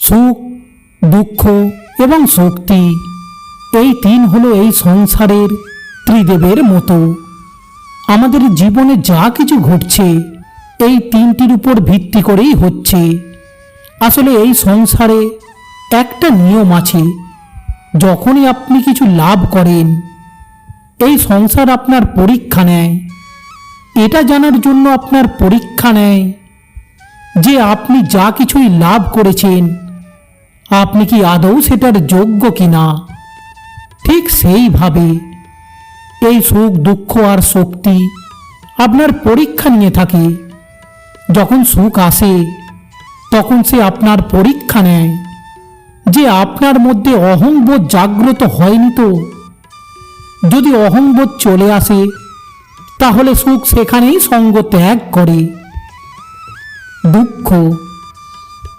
সুখ, দুঃখ এবং শক্তি। এই তিন হলো এই সংসারের ত্রিদেবের মতো। আমাদের জীবনে যা কিছু ঘটছে, এই তিনটির উপর ভিত্তি করেই হচ্ছে। আসলে এই সংসারে একটা নিয়ম আছে, যখনই আপনি কিছু লাভ করেন, এই সংসার আপনার পরীক্ষা নেয়। এটা জানার জন্য আপনার পরীক্ষা নেয় যে আপনি যা কিছুই লাভ করেছেন আপনি কি আদৌ সেটার যোগ্য কিনা? ঠিক সেইভাবে এই সুখ, দুঃখ আর শক্তি আপনার পরীক্ষা নিয়ে থাকে। যখন সুখ আসে, তখন সে আপনার পরীক্ষা নেয়। যে আপনার মধ্যে অহংবোধ জাগ্রত হয়নি তো? যদি অহংবোধ চলে আসে, তাহলে সুখ সেখানেই সঙ্গ ত্যাগ করে। দুঃখ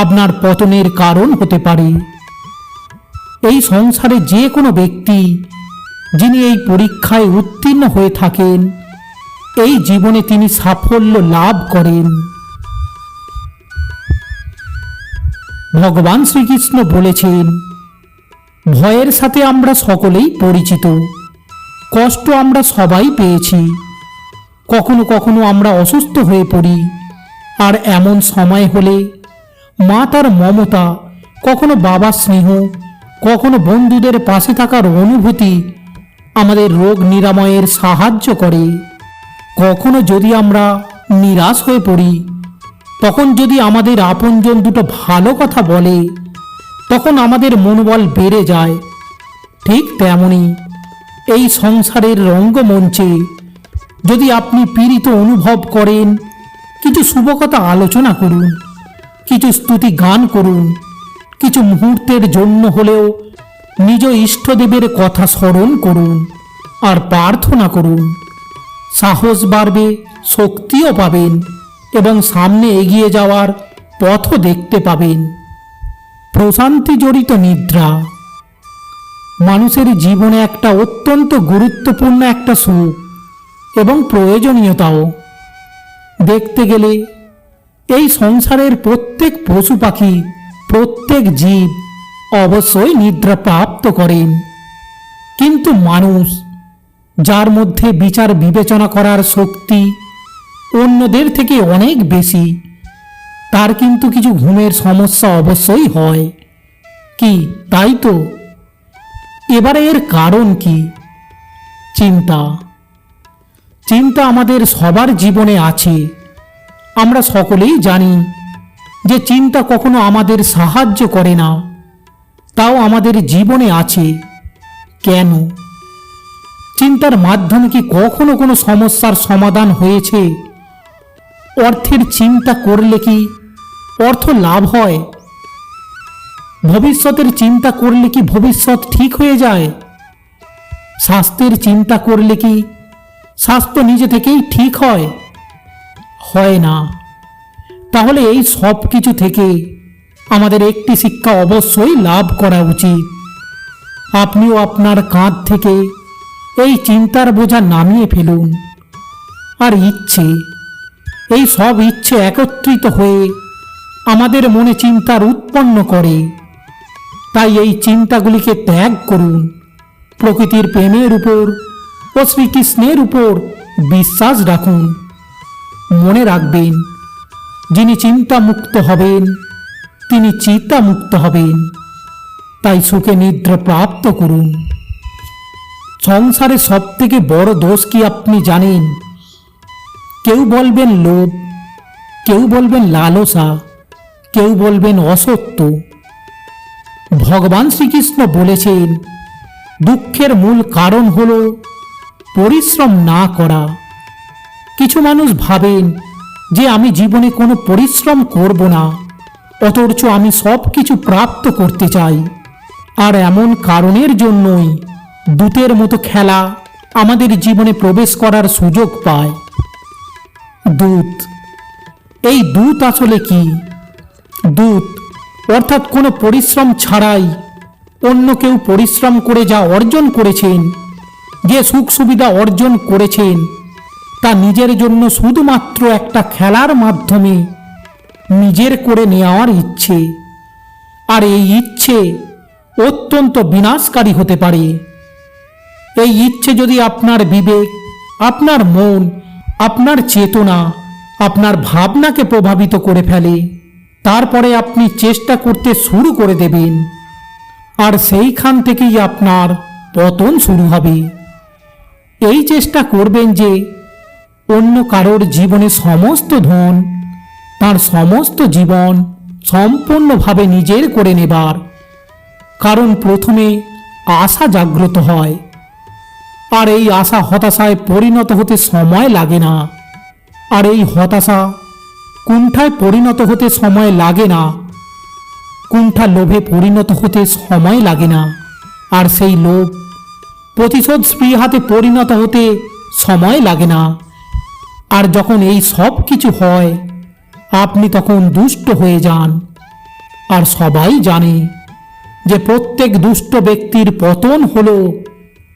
আপনার পতনের কারণ হতে পারে। এই সংসারে যে কোনো ব্যক্তি যিনি এই পরীক্ষায় উত্তীর্ণ হয়ে থাকেন, এই জীবনে তিনি সাফল্য লাভ করেন। ভগবান শ্রীকৃষ্ণ বলেছেন, ভয়ের সাথে আমরা সকলেই পরিচিত। কষ্ট আমরা সবাই পেয়েছি। কখনো কখনো আমরা অসুস্থ হয়ে পড়ি। আর এমন সময় হলে মা তার মমতা, কখনো বাবার স্নেহ, কখনো বন্ধুদের পাশে থাকার অনুভূতি আমাদের রোগ নিরাময়ের সাহায্য করে। কখনো যদি আমরা নিরাশ হয়ে পড়ি, তখন যদি আমাদের আপনজন দুটো ভালো কথা বলে, তখন আমাদের মনোবল বেড়ে যায়। ঠিক তেমনি এই সংসারের রঙ্গমঞ্চে যদি আপনি পীড়িত অনুভব করেন, কিছু শুভকথা আলোচনা করুন। কিছু স্তুতি গান করুন। কিছু মুহূর্তের জন্য হলেও নিজ ইষ্টদেবের কথা স্মরণ করুন আর প্রার্থনা করুন। সাহস বাড়বে, শক্তিও পাবেন এবং সামনে এগিয়ে যাওয়ার পথও দেখতে পাবেন। প্রশান্তি জড়িত নিদ্রা। মানুষের জীবনে একটা অত্যন্ত গুরুত্বপূর্ণ একটা সুখ এবং প্রয়োজনীয়তাও। দেখতে গেলে এই সংসারের প্রত্যেক পশু পাখি, প্রত্যেক জীব অবশ্যই নিদ্রা প্রাপ্ত করেন কিন্তু মানুষ, যার মধ্যে বিচার বিবেচনা করার শক্তি অন্যদের থেকে অনেক বেশি, তার কিন্তু কিছু ঘুমের সমস্যা অবশ্যই হয়। কি, তাই তো? এবারে এর কারণ কি? চিন্তা। চিন্তা আমাদের সবার জীবনে আছে। আমরা সকলেই জানি যে চিন্তা কখনো আমাদের সাহায্য করে না, তাও আমাদের জীবনে আছে। কেন? চিন্তার মাধ্যমে কি কখনো কোনো সমস্যার সমাধান হয়েছে? অর্থের চিন্তা করলে কি অর্থ লাভ হয়? ভবিষ্যতের চিন্তা করলে কি ভবিষ্যৎ ঠিক হয়ে যায়? স্বাস্থ্যের চিন্তা করলে কি স্বাস্থ্য নিজে থেকেই ঠিক হয়? হয় না। তাহলে এই সব কিছু থেকে আমাদের একটি শিক্ষা অবশ্যই লাভ করা উচিত। আপনিও আপনার কাঁধ থেকে এই চিন্তার বোঝা নামিয়ে ফেলুন। আর ইচ্ছে, এই সব ইচ্ছে একত্রিত হয়ে আমাদের মনে চিন্তার উৎপন্ন করে। তাই এই চিন্তাগুলিকে ত্যাগ করুন। প্রকৃতির প্রেমের উপর ও শ্রীকৃষ্ণের উপর বিশ্বাস রাখুন। মনে রাখবেন, যিনি চিন্তা মুক্ত হবেন, তিনি চিন্তা মুক্ত হবেন। তাই সুখে নিদ্রা প্রাপ্ত করুন। সংসারে সব থেকে বড় দোষ কি আপনি জানেন? কেউ বলবেন লোভ, কেউ বলবেন লালসা, কেউ বলবেন অসত্য। ভগবান শ্রীকৃষ্ণ বলেছেন, দুঃখের মূল কারণ হল পরিশ্রম না করা। কিছু মানুষ ভাবেন যে আমি জীবনে কোনো পরিশ্রম করব না, অথচ আমি সব কিছু প্রাপ্ত করতে চাই। আর এমন কারণের জন্যই দূতের মতো খেলা আমাদের জীবনে প্রবেশ করার সুযোগ পায়। দূত, এই দূত আসলে কি? দূত, অর্থাৎ কোনো পরিশ্রম ছাড়াই অন্য কেউ পরিশ্রম করে যা অর্জন করেছেন, যে সুখ সুবিধা অর্জন করেছেন তা নিজের জন্য শুধুমাত্র একটা খেলার মাধ্যমে নিজের করে নেওয়ার ইচ্ছে। আর এই ইচ্ছে অত্যন্ত বিনাশকারী হতে পারে। এই ইচ্ছে যদি আপনার বিবেক, আপনার মন, আপনার চেতনা, আপনার ভাবনাকে প্রভাবিত করে ফেলে, তারপরে আপনি চেষ্টা করতে শুরু করে দেবেন। আর সেইখান থেকেই আপনার পতন শুরু হবে। এই চেষ্টা করবেন যে অন্য কারোর জীবনে সমস্ত ধন, তার সমস্ত জীবন সম্পূর্ণভাবে নিজের করে নেবার। কারণ প্রথমে আশা জাগ্রত হয়, আর এই আশা হতাশায় পরিণত হতে সময় লাগে না, আর এই হতাশা কুণ্ঠায় পরিণত হতে সময় লাগে না, কুণ্ঠা লোভে পরিণত হতে সময় লাগে না, আর সেই লোভ প্রতিশোধ স্পৃহাতে পরিণত হতে সময় লাগে না। আর যখন এই সব কিছু হয়, আপনি তখন দুষ্ট হয়ে যান। আর সবাই জানে যে প্রত্যেক দুষ্ট ব্যক্তির পতন হল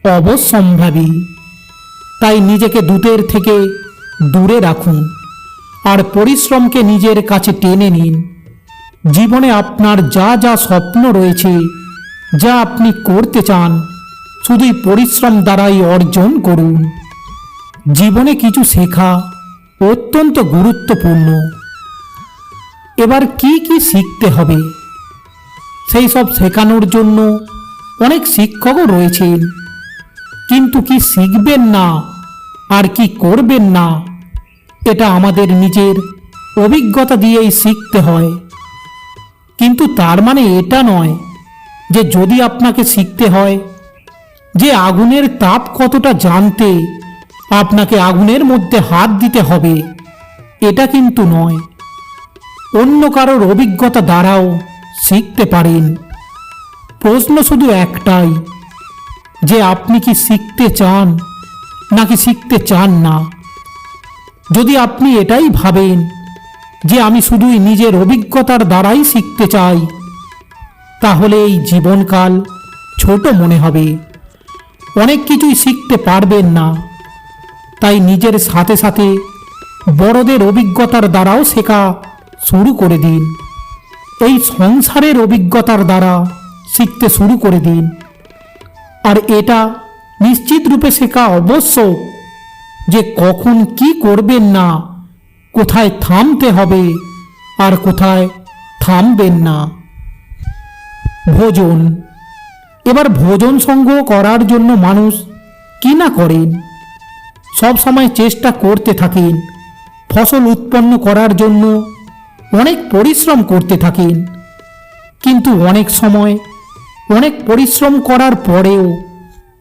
অবশ্যম্ভাবী তাই নিজেকে দূতের থেকে দূরে রাখুন আর পরিশ্রমকে নিজের কাছে টেনে নিন। জীবনে আপনার যা যা স্বপ্ন রয়েছে, যা আপনি করতে চান, শুধুই পরিশ্রম দ্বারাই অর্জন করুন। জীবনে কিছু শেখা অত্যন্ত গুরুত্বপূর্ণ। এবার কি কি শিখতে হবে? সেই সব শেখানোর জন্য অনেক শিক্ষকও রয়েছেন। কিন্তু কি শিখবেন না আর কি করবেন না, এটা আমাদের নিজের অভিজ্ঞতা দিয়েই শিখতে হয়। কিন্তু তার মানে এটা নয় যে যদি আপনাকে শিখতে হয় যে আগুনের তাপ কতটা জানতে আপনাকে আগুনের মধ্যে হাত দিতে হবে। এটা কিন্তু নয়। অন্য কারোর অভিজ্ঞতা দ্বারাও শিখতে পারেন। প্রশ্ন শুধু একটাই, যে আপনি কি শিখতে চান নাকি শিখতে চান না? যদি আপনি এটাই ভাবেন, যে আমি শুধুই নিজের অভিজ্ঞতার দ্বারাই শিখতে চাই, তাহলে এই জীবনকাল ছোট মনে হবে। অনেক কিছুই শিখতে পারবেন না। তাই নিজের সাথে সাথে বড়দের অভিজ্ঞতার দ্বারাও শেখা শুরু করে দিন। এই সংসারের অভিজ্ঞতার দ্বারা শিখতে শুরু করে দিন। আর এটা নিশ্চিত রূপে শেখা অবশ্য যে কখন কি করবেন না, কোথায় থামতে হবে আর কোথায় থামবেন না। ভোজন। এবার ভোজন সংগ্রহ করার জন্য মানুষ কি না করেন? সব সময় চেষ্টা করতে থাকেন ফসল উৎপন্ন করার জন্য অনেক পরিশ্রম করতে থাকেন কিন্তু অনেক সময় অনেক পরিশ্রম করার পরেও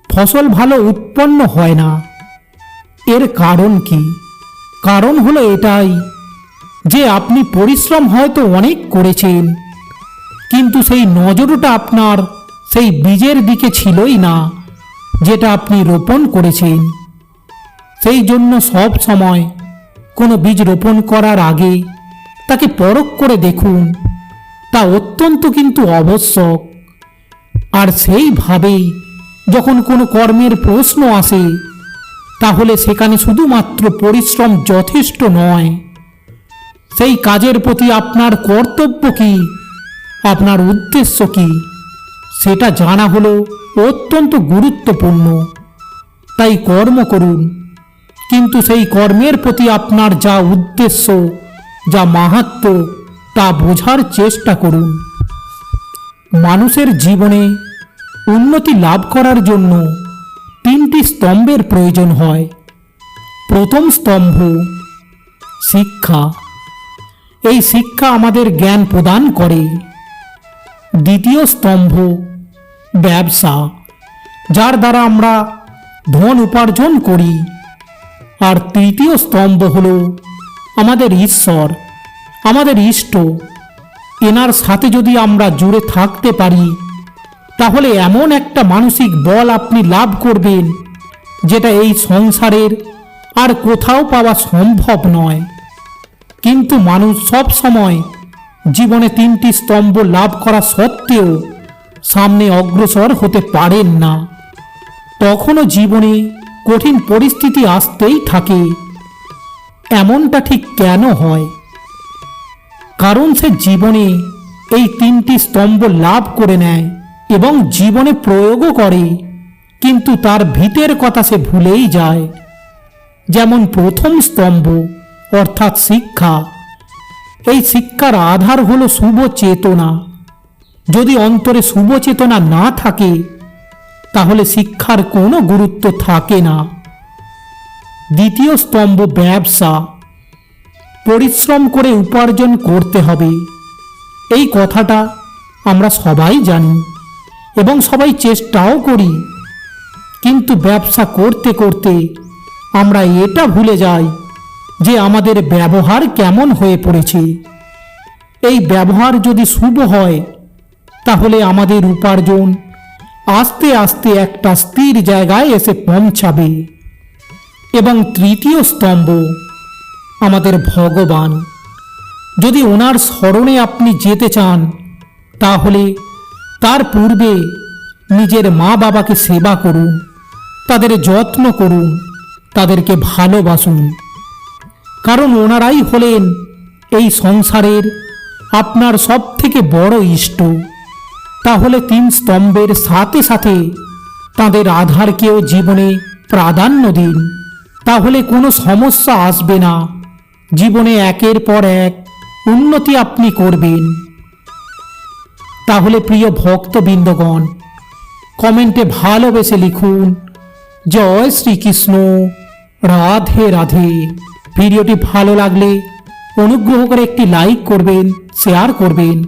ফসল ভালো উৎপন্ন হয় না। এর কারণ কি? কারণ হলো এটাই যে আপনি পরিশ্রম হয়তো অনেক করেছেন, কিন্তু সেই নজরটা আপনার সেই বীজের দিকে ছিলই না, যেটা আপনি রোপণ করেছেন। সেই জন্য সব সময় কোনো বীজ রোপণ করার আগে তাকে পরখ করে দেখুন। তা অত্যন্ত কিন্তু আবশ্যক। আর সেইভাবেই যখন কোনো কর্মের প্রশ্ন আসে, তাহলে সেখানে শুধুমাত্র পরিশ্রম যথেষ্ট নয়। সেই কাজের প্রতি আপনার কর্তব্য কি? আপনার উদ্দেশ্য কি? সেটা জানা হলো অত্যন্ত গুরুত্বপূর্ণ। তাই কর্ম করুন। কিন্তু সেই কর্মের প্রতি আপনার যা উদ্দেশ্য, যা মাহাত্ম, তা বোঝার চেষ্টা করুন। মানুষের জীবনে উন্নতি লাভ করার জন্য তিনটি স্তম্ভের প্রয়োজন হয়। প্রথম স্তম্ভ, শিক্ষা। এই শিক্ষা আমাদের জ্ঞান প্রদান করে। দ্বিতীয় স্তম্ভ, ব্যবসা, যার দ্বারা আমরা ধন উপার্জন করি। আর তৃতীয় স্তম্ভ হল আমাদের ঈশ্বর, আমাদের ইষ্ট। এনার সাথে যদি আমরা জুড়ে থাকতে পারি, তাহলে এমন একটা মানসিক বল আপনি লাভ করবেন, যেটা এই সংসারের আর কোথাও পাওয়া সম্ভব নয়। কিন্তু মানুষ সব সময় জীবনে তিনটি স্তম্ভ লাভ করা সত্ত্বেও সামনে অগ্রসর হতে পারেন না। তখনও জীবনে কঠিন পরিস্থিতি আসতেই থাকে। এমনটা ঠিক কেন হয়? কারণ সে জীবনে এই তিনটি স্তম্ভ লাভ করে নেয় এবং জীবনে প্রয়োগও করে, কিন্তু তার ভিতের কথা সে ভুলেই যায়। যেমন প্রথম স্তম্ভ, অর্থাৎ শিক্ষা। এই শিক্ষার আধার হলো শুভ চেতনা। যদি অন্তরে শুভ চেতনা না থাকে তাহলে শিক্ষার কোনো গুরুত্ব থাকে না। দ্বিতীয় স্তম্ভ, ব্যবসা। পরিশ্রম করে উপার্জন করতে হবে। এই কথাটা আমরা সবাই জানি এবং সবাই চেষ্টাও করি। কিন্তু ব্যবসা করতে করতে আমরা এটা ভুলে যাই যে আমাদের ব্যবহার কেমন হয়ে পড়েছে। এই ব্যবহার যদি শুভ হয়, তাহলে আমাদের উপার্জন আস্তে আস্তে একটা স্থির জায়গায় এসে পৌঁছাবে। এবং তৃতীয় স্তম্ভ, আমাদের ভগবান। যদি ওনার স্মরণে আপনি যেতে চান, তাহলে তার পূর্বে নিজের মা বাবাকে সেবা করুন, তাদের যত্ন করুন, তাদেরকে ভালোবাসুন। কারণ ওনারাই হলেন এই সংসারের আপনার সব থেকে বড় ইষ্ট। তাহলে তিন স্তম্ভের সাথে সাথে তাদের আধারকেও জীবনে প্রাধান্য দিন। তাহলে কোনো সমস্যা আসবে না। জীবনে একের পর এক উন্নতি আপনি করবেন। তাহলে প্রিয় ভক্তবৃন্দগণ, কমেন্টে ভালোবেসে লিখুন, জয় শ্রীকৃষ্ণ, রাধে রাধে। ভিডিওটি ভালো লাগলে অনুগ্রহ করে একটি লাইক করবেন, শেয়ার করবেন।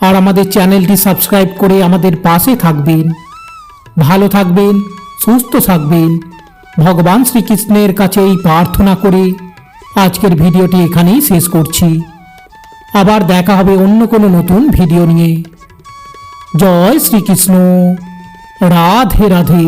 আর আমাদের চ্যানেলটি সাবস্ক্রাইব করে আমাদের পাশে থাকবেন। ভালো থাকবেন, সুস্থ থাকবেন। ভগবান শ্রীকৃষ্ণের কাছে এই প্রার্থনা করে আজকের ভিডিওটি এখানেই শেষ করছি। আবার দেখা হবে অন্য কোনো নতুন ভিডিও নিয়ে। জয় শ্রীকৃষ্ণ। রাধে রাধে।